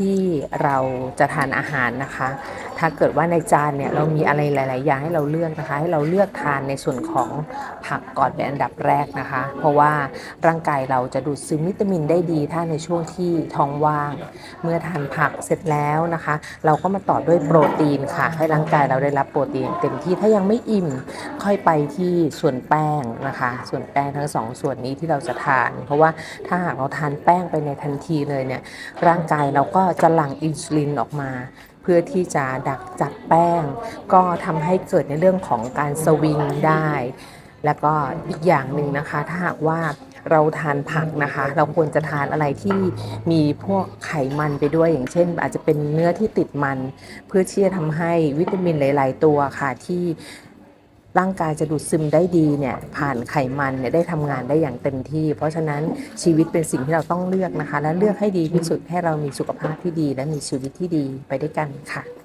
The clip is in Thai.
ที่เราจะทานอาหารนะคะ ถ้าเกิดว่าในจานเนี่ยเรามีอะไรหลาย ๆ อย่างให้เราเลือกนะคะ ให้เราเลือกทานในส่วนของผักก่อนเป็นอันดับแรกนะคะ เพราะว่าร่างกายเราจะดูดซึมวิตามินได้ดี ถ้าในช่วงที่ท้องว่าง เมื่อทานผักเสร็จแล้วนะคะ เราก็มาต่อด้วยโปรตีนค่ะ ให้ร่างกายเราได้รับโปรตีนเต็มที่ ถ้ายังไม่อิ่ม ค่อยไปที่ส่วนแป้งนะคะ ส่วนแป้งทั้งสองส่วนนี้ที่เราจะทาน เพราะว่าถ้าหากเราทานแป้งไปในทันทีเลยเนี่ยร่างกายเราก็จะหลั่งอินซูลินออกมา เพื่อที่จะดักจับแป้ง ก็ทำให้เกิดในเรื่องของการสวิงได้ แล้วก็อีกอย่างหนึ่งนะคะ ถ้าหากว่าเราทานผักนะคะ เราควรจะทานอะไรที่มีพวกไขมันไปด้วยอย่างเช่น อาจจะเป็นเนื้อที่ติดมัน เพื่อที่จะทำให้วิตามินหลาย ๆ ตัวค่ะที่ ร่างกายจะดูดซึมได้ดีเนี่ยผ่านไขมันเนี่ยได้ทำงานได้อย่างเต็มที่ เพราะฉะนั้นชีวิตเป็นสิ่งที่เราต้องเลือกนะคะ และเลือกให้ดีที่สุดให้เรามีสุขภาพที่ดีและมีชีวิตที่ดีไปด้วยกันค่ะ